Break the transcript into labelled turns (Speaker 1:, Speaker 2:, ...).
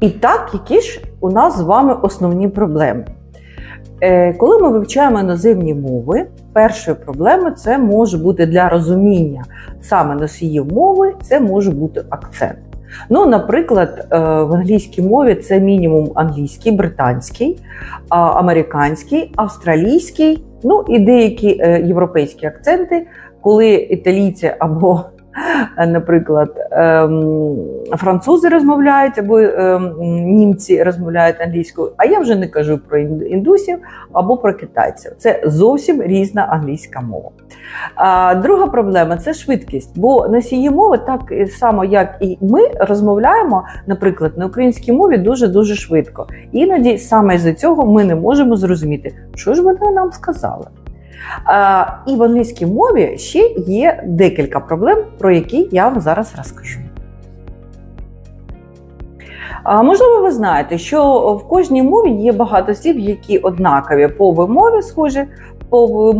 Speaker 1: І так, які ж у нас з вами основні проблеми? Е, Коли ми вивчаємо іноземні мови, першою проблемою це може бути для розуміння саме носіїв мови, це може бути акцент. Ну, наприклад, е, в англійській мові це мінімум англійський, британський, американський, австралійський, ну і деякі е, європейські акценти, коли італійці або, наприклад, ем, французи розмовляють, або ем, німці розмовляють англійською. А я вже не кажу про індусів або про китайців. Це зовсім різна англійська мова. Друга проблема це швидкість, бо носії мови, так само як і ми, розмовляємо, наприклад, на українській мові дуже дуже швидко. Іноді саме з цього ми не можемо зрозуміти, що ж вони нам сказали. І в англійській мові ще є декілька проблем, про які я вам зараз розкажу. Можливо, ви знаєте, що в кожній мові є багато слів, які однакові по вимові схожі, по вимові